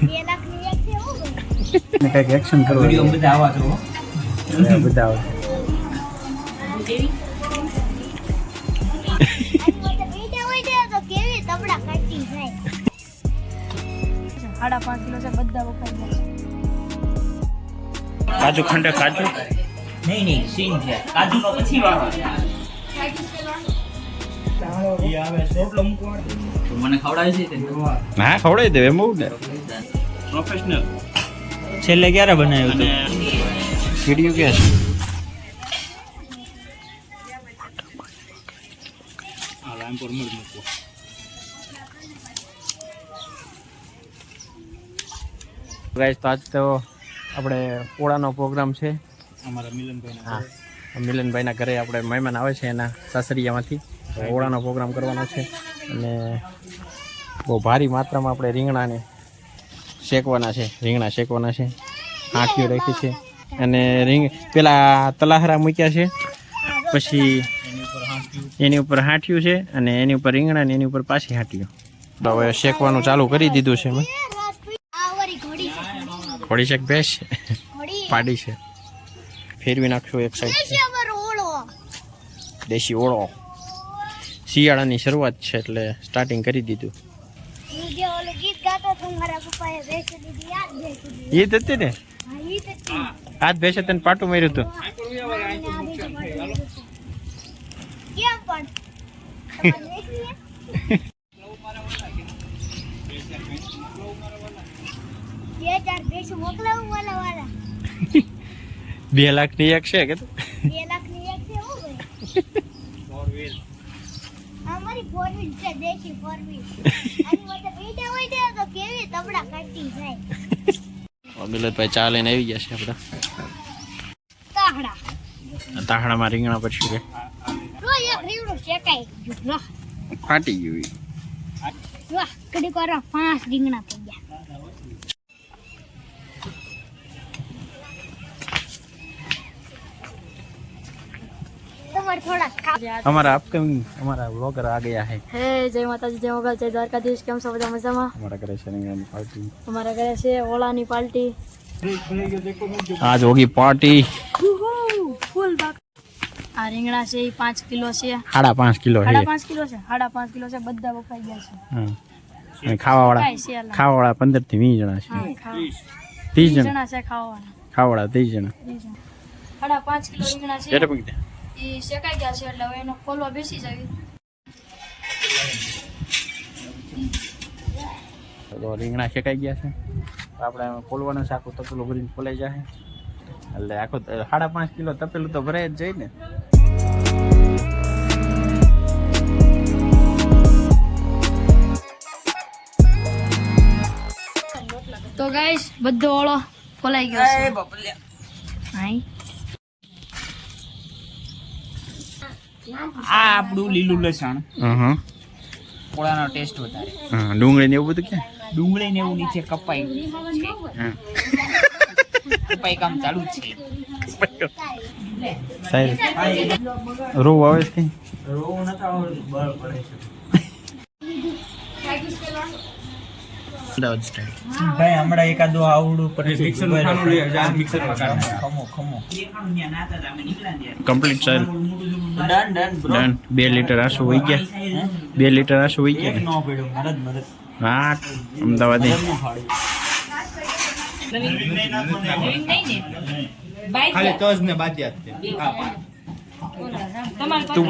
ની કંઈક એક્શન કરવું વિડિયો બધા આવા છો બધા આવે. સાડા પાંચ કિલો છે બધા વખાઈ કાજુ ખંડે કાજુ? નહીં નહીં સીન છે. કાજુ નો પછી વાળો મને ખવડાવે છે હા. ખવડાવી દે એમ બહુ ને. પ્રોફેશનલ છેલ્લે ક્યારે બનાવ્યું હતું? વીડિયો ક્યાં છે? ગાઈસ તો આજ તો આપણે પોળાનો પ્રોગ્રામ છે. અમારા મિલનભાઈ હા. મિલનભાઈના ઘરે આપણે મહેમાન આવે છે એના સાસરિયામાંથી. ઓળાનો પ્રોગ્રામ કરવાનો છે. અને બહુ ભારી માત્રામાં આપણે રીંગણાને શેકવાના છે, રીંગણા શેકવાના છે આંખીઓ રાખી છે. અને રીંગ, પેલા તલાહરા મૂક્યા છે, પછી એની ઉપર હાંઠિયું છે અને એની ઉપર રીંગણા ને એની ઉપર પાછી હાંટ્યું. તો હવે શેકવાનું ચાલુ કરી દીધું છે મેં. ઘોડી શેક ભેંસ છે. પાડી છે. ફેરવી નાખશું એક સાઈડ દેશી ઓળો. શિયાળાની શરૂઆત છે એટલે સ્ટાર્ટિંગ કરી દીધું. ગીત ગાતો હતો મારા પપ્પાએ બેસી દીધી યાદ બેસી દીધી. ઈદ હતી ને? હા ઈ હતી. આજ ભેસે તને પાટું માર્યું હતું. કેમ પણ? બે લાખની એક છે કે તું? બે લાખની એક છે હો ભાઈ અમારી ફોર વ્હીલ છે દેશી ફોર વ્હીલ આની વચ્ચે બેઠા હોય ને તો કેવી તબડા કાઢી જાય મિલતભાઈ ચા લઈને આવી ગયા છે આપણે. તાહડા. તાહડામાં રીંગણા પછી કે રોજ એક રીવડું શેકાય ગયું. વાહ. ફાટી ગયું કડી કરો પાંચ રીંગણા અમારા અપકમિંગ અમારા વ્લોગર આ ગયા હે હે જય માતાજી જય મોગલ જય દ્વારકાધીશ કેમ છો બધા મજામાં અમારા ઘરે શનિગ્રહની પાર્ટી અમારા ઘરે છે ઓળાની પાર્ટી આજ હોગી પાર્ટી ફૂલ આ રીંગણા છે એ પાંચ કિલો છે। સાડા પાંચ કિલો સાડા પાંચ કિલો છે સાડા પાંચ કિલો છે બધા બફાઈ ગયા છે। અને ખાવાવાળા ખાવાવાળા પંદરથી વીસ જણા છે। ત્રીસ. જણા? છે ખાવાવાળા। ખાવાવાળા ત્રીસ જણા। પાંચ કિલો રીંગણા છે। એ શેકાઈ ગયા છે એટલે હવે એનો ખોલવા બેસી જાય તો રીંગણા શેકાઈ ગયા છે. આપણે એમાં ખોલવાનું છે આખું તપેલું ભરીને ખોલાઈ જાય એટલે આખું ત- સાડા પાંચ કિલો તપેલું તો ભરાય જ જાય ને. તો ગાઈશ બધો ઓળો ખોલાઈ ગયો છે. આ આપણું લીલું લસણ. હા પોળાનો ટેસ્ટ વધારે. ડુંગળી ને એવું બધું ક્યાં ડુંગળી ને એવું નીચે કપાઈ કપાઈ કામ ચાલુ છે. સાહેબ રોવ આવે છે રોવ નથી આવડતું બળ પડે છે. અમદાવાદ સ્ટાઈલ ભાઈ હમણાં એકાદો આવડું પર મિક્સર ખાનું લઈ જા મિક્સર ખમો ખમો. Complete sir done done bro done બે લીટર આસુ હોઈ ગયા. બે લીટર આસુ હોઈ ગયા. નો પડ્યો મરદ મરદ ને હા અમદાવાદ ખાલી તજ ને બાદિયાત છે. તું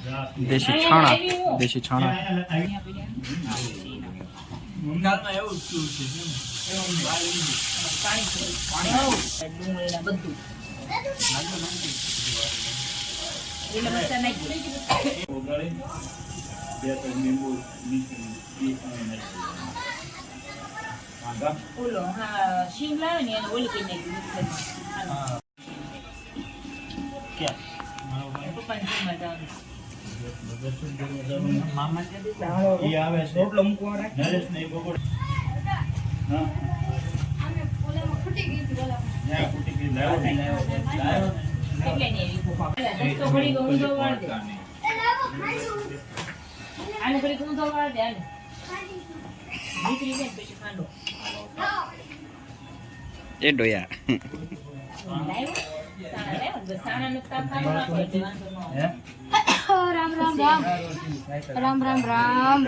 દેશી છાણા દેશી છાણા. ઈ આવે છે રોટલો મૂકવા રાખ નરેશ ને બગોડ હા. ડોયા ફૂટી ગઈ લાવ્યો ને? લાવ્યો ને. એ ડોયા. રામ રામ રામ રામ રામ રામ રામ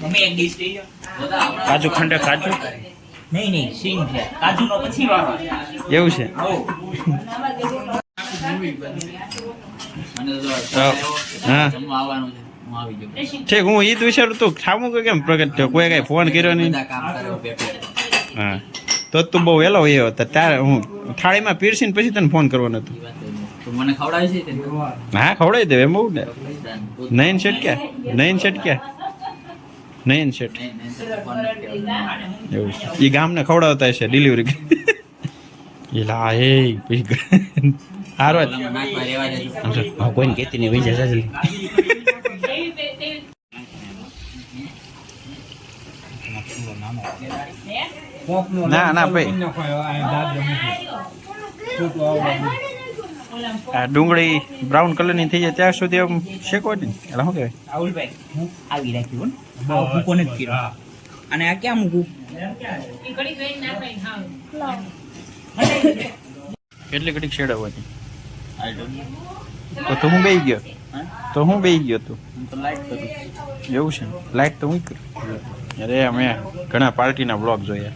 મમ્મી એક ડીશ લઈ કાજુ ખંડે કાજુ નહીં નહીં સિંગ છે કાજુનો પછી વાળો એવું છે? અને જો હા. જમવા આવવાનું છે હું આવી જાઉં ઠીક હું ઈ જ વિચારું તું. ખાવું કે કેમ પ્રગટ થયો? કોઈ કઈ ફોન કર્યો નહીં? બધા કામ કરે પેપર હા. તો તું બહુ વહેલો વયો હતો. ત્યારે હું થાળીમાં પીરસીને પછી તને ફોન કરવાનો હતો. મને ખવડાવે છે હા ખવડાવી દે એમ બહુ ને. નયન શેઠ ક્યાં નયન શેઠ ક્યાં નયન શેઠ. એવું એ ગામને ખવડાવતા હશે ડિલિવરી એ લા એ પછી હારો કોઈને કહેતી નહીં વહી જશે. ના ના ભાઈ. આ ડુંગળી બ્રાઉન કલરની થઈ જાય ત્યાં સુધી આમ શેકો ને એટલે શું કહેવાય? રાહુલભાઈ હું? આવી રાખ્યું ને. આ મૂકો નથી કર્યો. અને આ ક્યાં મૂકું? કેટલી ઘડીક શેડવવાની તો. તું હું બેહી ગયો? તો હું બેહી ગયો તું? તો એવું છે લાઈટ તો હું કરું? અરે અમે ઘણા પાર્ટીના બ્લોગ જોયા.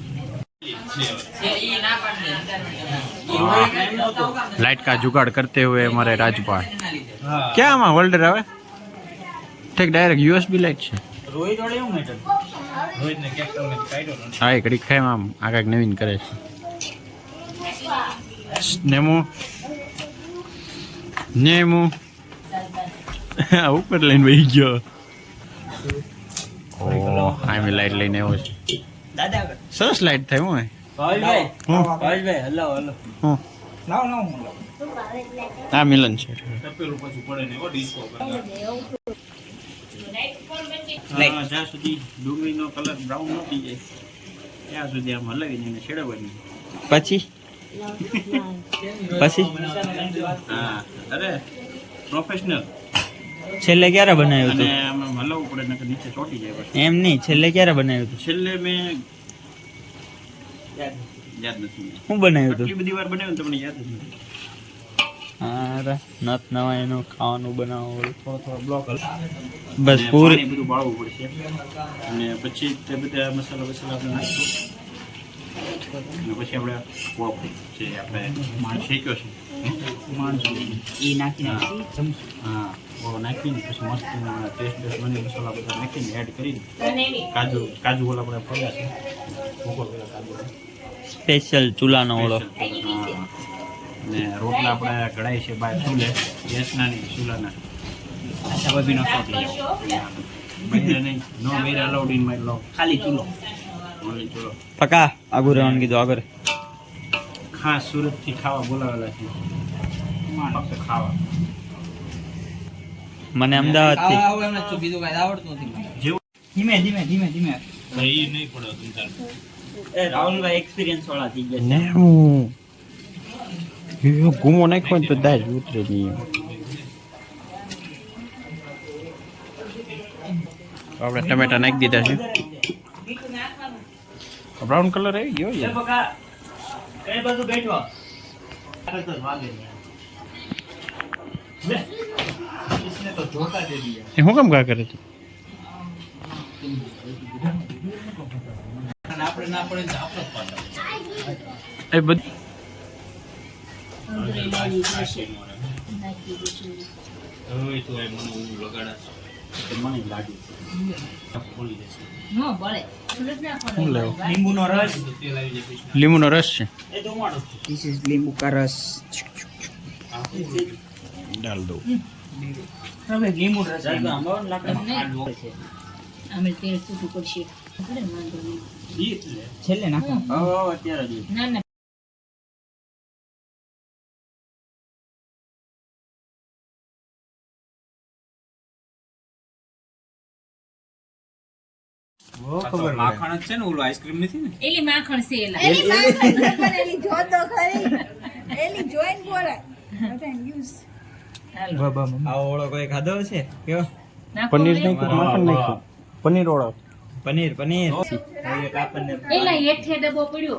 લાઇટ કા જુગાડ કરતે હોય અમારે રાજપાલ ક્યાં આમાં હોલ્ડર આવે? ઠીક ડાયરેક્ટ યુએસબી લાઇટ છે. હા એ ઘડીક ખાઈ આમ આ કાંઈક નવીન કરે છે. નેમો. નેમો. ઉપર લઈને વહી ગયો. આમ લાઈટ લઈને આવ્યો છે. દાદા સરસ લાઈટ થાય હું. Bhaveshbhai hello hello. હું. હું મિલન છે પછી પડે ને, હો, ડિસ્કો કરતા. હા, જ્યાં સુધી ડુંગળીનો કલર બ્રાઉન ન થઈ જાય ત્યાં સુધી આમ હલાવીને એને છેડવવાની પછી? પછી હા અરે પ્રોફેશનલ છેલ્લે ક્યારે બનાવ્યું હતું? હલાવવું પડે નકર નીચે ચોંટી જાય એમ નહીં છેલ્લે ક્યારે બનાવ્યું હતું? છેલ્લે મેં યાદ નથી શું બનાવ્યું હતું? બધી વાર બનાવ્યું તમને યાદ જ નથી. અરે નત નવા એનું ખાવાનું બનાવો થોડો થોડો બ્લોક બસ પૂરી બધું બાળવું પડશે. અને પછી તે બધા મસાલા વસાલા આપણે નાખીશું. પછી આપણે જે આપણે શેક્યો છે એ નાખીને હા. નાખીને પછી મસ્ત ટેસ્ટ બની મસાલા બધા નાખીને એડ કરીને કાજુ કાજુ ઓલા આપણે પડ્યા છે. ભૂકો પેલા કાજુ સ્પેશિયલ ચૂલાનો ઓળો હા. ને રોટલા આપણે કઢાઈ છે બાય ચૂલે ગેસના નહીં ચૂલાના ભાભીનો શોટ લઈ. બૈરા નહીં. નો બૈરા અલાઉડ ઇન માય લવ ખાલી ચૂલો. ઓનલી ચૂલો. પકા. આગળ રહેવાનું કીધું આગળ ખાસ સુરતથી ખાવા બોલાવેલા છે. ફક્ત ખાવા. મને અમદાવાદથી જેવું ધીમે ધીમે ધીમે ધીમે. એ નહીં પડે તું એ રાહુલભાઈ એક્સપિરિયન્સ વાળા થઈ ગયા ને યો ગુમો નાખ્યો ને તો દાજ ઉતરે નહીં આપણે ટમેટા નાખી દીધા છે. બ્રાઉન કલર આવી ગયો યાર. કઈ બાજુ બેઠો. હું કેમ કા કરે તું ના ને. એ બધું. શું લેવો? લીંબુનો રસ? છે. લીંબુ કા રસ. હવે લીંબુ રસ અમે તેલ. છેલ્લે નાખો. અત્યારે ના ના. માખણ જ છે ને ઓલું આઈસ્ક્રીમ નથી ને? એલી માખણ છે એલા. એની માખણ બનેલી જો તો ખરી. આ ઓળો કોઈ ખાધો છે કયો પનીર નાખ્યું માખણ નાખ્યું પનીર ઓળો. પનીર પનીર. એલા હેઠે ડબ્બો પડ્યો.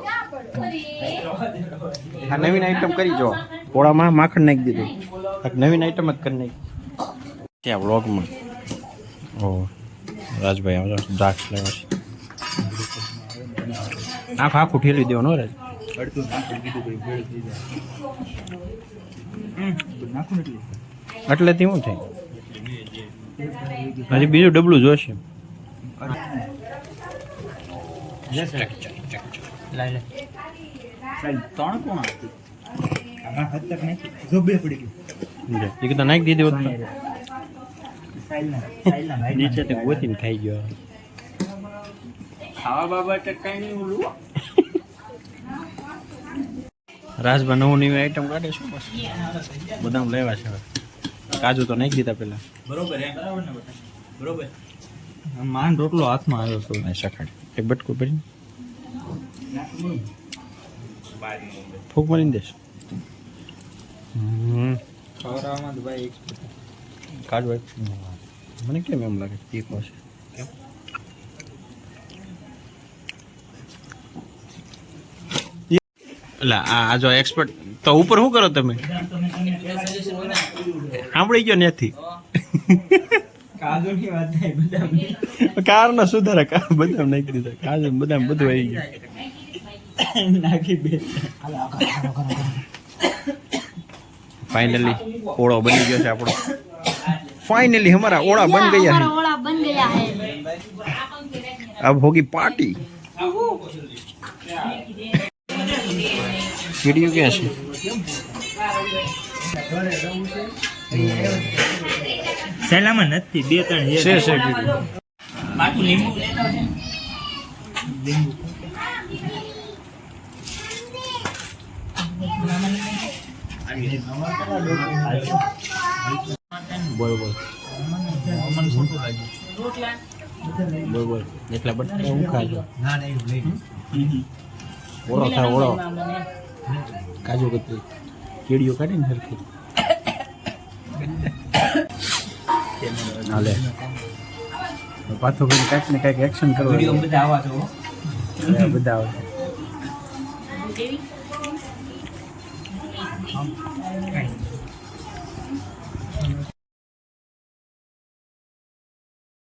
આ નવીન આઈટમ કરી જો. ઓળામાં માખણ નાખી દીધું. નવીન આઈટમ જ કરી નાખી. ત્યાં વ્લોગમાં. ઓ રાજભાઈ આમ દ્રાક્ષ લેવા છે. આખું આખું ઠેલી દેવાનો રાજ. એટલે થી શું થાય? હજી બીજું ડબલું જોશે. નાખી દીધી હોત તો. સાઈલના સાઈલના ભાઈ નીચેથી ગોતીને ખાઈ ગયો. ખાવા બાબતે કઈ નહીં રાજભા નવું નવી આઈટમ કાઢે શું બસ? બદામ લેવા છે કાજુ તો નાખી દીધા પેલા બરોબર બરાબર માન રોટલો હાથમાં આવ્યો છો. નહીં સખાડ. એક બટકું ભરીને. ફૂક મારીને દેશ. ખવડાવવામાં ભાઈ કાજુ મને કેમ એમ લાગે પીકો છે? એટલે આ જો એક્સપર્ટ તો ઉપર શું કરો તમે? સાંભળી ગયો નથી. કાર ના સુધારા કાર બદામ નાખી દીધા. કાજુ બધા બધું આવી ગયું. નાખી બે. ફાઇનલી ઓળો બની ગયો છે આપણો. ફાઇનલી અમારા ઓળા બન ગયા છે. ઓળા બન ગયા હે અબ હોગી પાર્ટી. વીડિયો ક્યાં છે? સલામાં નથી બે ત્રણ છે છે. લીંબુ લીંબુ બરોબર બરોબર. એટલા બધા હું ઓળો થાય ઓળો. કાજુ કતરી. કેડીઓ કાઢી ને સરખી. હાલે. પાછો ભાઈ કાંઈક ને કાંઈક એક્શન કરવા વીડિયો બધા આવા છો. બધા આવે.